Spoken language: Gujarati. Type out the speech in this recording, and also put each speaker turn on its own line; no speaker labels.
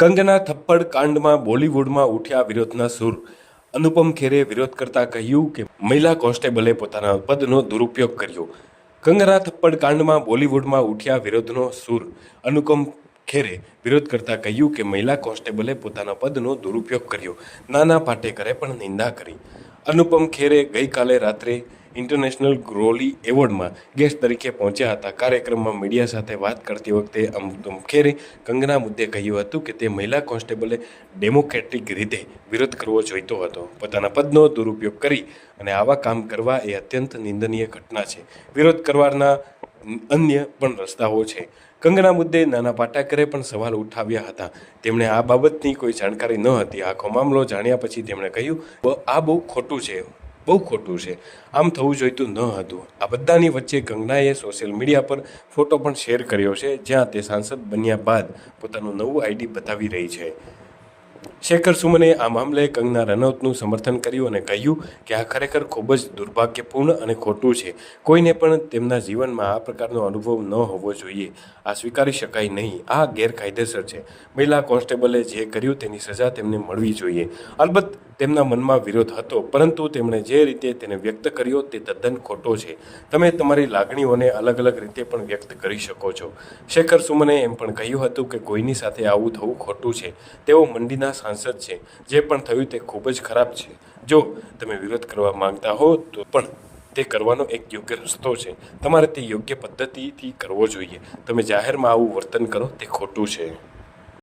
કંગના થપ્પડ કાંડમાં બોલિવૂડમાં ઉઠ્યા વિરોધના સૂર. અનુપમ ખેરે વિરોધ કરતા કહ્યું કે મહિલા કોન્સ્ટેબલે પોતાના પદનો દુરુપયોગ કર્યો. કંગના થપ્પડ કાંડમાં બોલિવૂડમાં ઉઠ્યા વિરોધનો સૂર. અનુપમ ખેરે વિરોધ કરતા કહ્યું કે મહિલા કોન્સ્ટેબલે પોતાના પદનો દુરુપયોગ કર્યો. નાના પાટેકરે પણ નિંદા કરી. અનુપમ ખેરે ગઈકાલે રાત્રે ઇન્ટરનેશનલ ગ્રોલી એવોર્ડમાં ગેસ્ટ તરીકે પહોંચ્યા હતા. કાર્યક્રમમાં મીડિયા સાથે વાત કરતી વખતે અનુપમ ખેરે કંગના મુદ્દે કહ્યું હતું કે તે મહિલા કોન્સ્ટેબલે ડેમોક્રેટિક રીતે વિરોધ કરવો જોઈતો હતો. પોતાના પદનો દુરુપયોગ કરી અને આવા કામ કરવા એ અત્યંત નિંદનીય ઘટના છે. વિરોધ કરવાના અન્ય પણ રસ્તાઓ છે. કંગના મુદ્દે નાના પાટાકરે પણ સવાલ ઉઠાવ્યા હતા. તેમણે આ બાબતની કોઈ જાણકારી ન હતી. આખો મામલો જાણ્યા પછી તેમણે કહ્યું, "બ- આ બહુ ખોટું છે. બહુ ખોટું છે. આમ થવું જોઈતું ન હતું. આ બધાની વચ્ચે કંગનાએ સોશિયલ મીડિયા પર ફોટો પણ શેર કર્યો છે, જ્યાં તે સાંસદ બન્યા બાદ પોતાનું નવું આઈડી બતાવી રહી છે. શેખર સુમને આ મામલે કંગના રનૌતનું સમર્થન કર્યું અને કહ્યું કે આ ખરેખર ખૂબ જ દુર્ભાગ્યપૂર્ણ અને ખોટું છે. કોઈને પણ તેમના જીવનમાં આ પ્રકારનો અનુભવ ન હોવો જોઈએ. આ સ્વીકારી શકાય નહીં. આ ગેરકાયદેસર છે. મહિલા કોન્સ્ટેબલે જે કર્યું તેની સજા તેમને મળવી જોઈએ. અલબત્ત, તેમના મનમાં વિરોધ હતો, પરંતુ તેમણે જે રીતે તેને વ્યક્ત કર્યો તે તદ્દન ખોટો છે. તમે તમારી લાગણીઓને અલગ અલગ રીતે પણ વ્યક્ત કરી શકો છો. શેખર સુમને એમ પણ કહ્યું હતું કે કોઈની સાથે આવું થવું ખોટું છે. તેઓ મંડીના સાંસદ છે. જે પણ થયું તે ખૂબ જ ખરાબ છે. જો તમે વિરોધ કરવા માંગતા હો, તો પણ તે કરવાનો એક યોગ્ય રસ્તો છે. તમારે તે યોગ્ય પદ્ધતિથી કરવો જોઈએ. તમે જાહેરમાં આવું વર્તન કરો, તે ખોટું છે.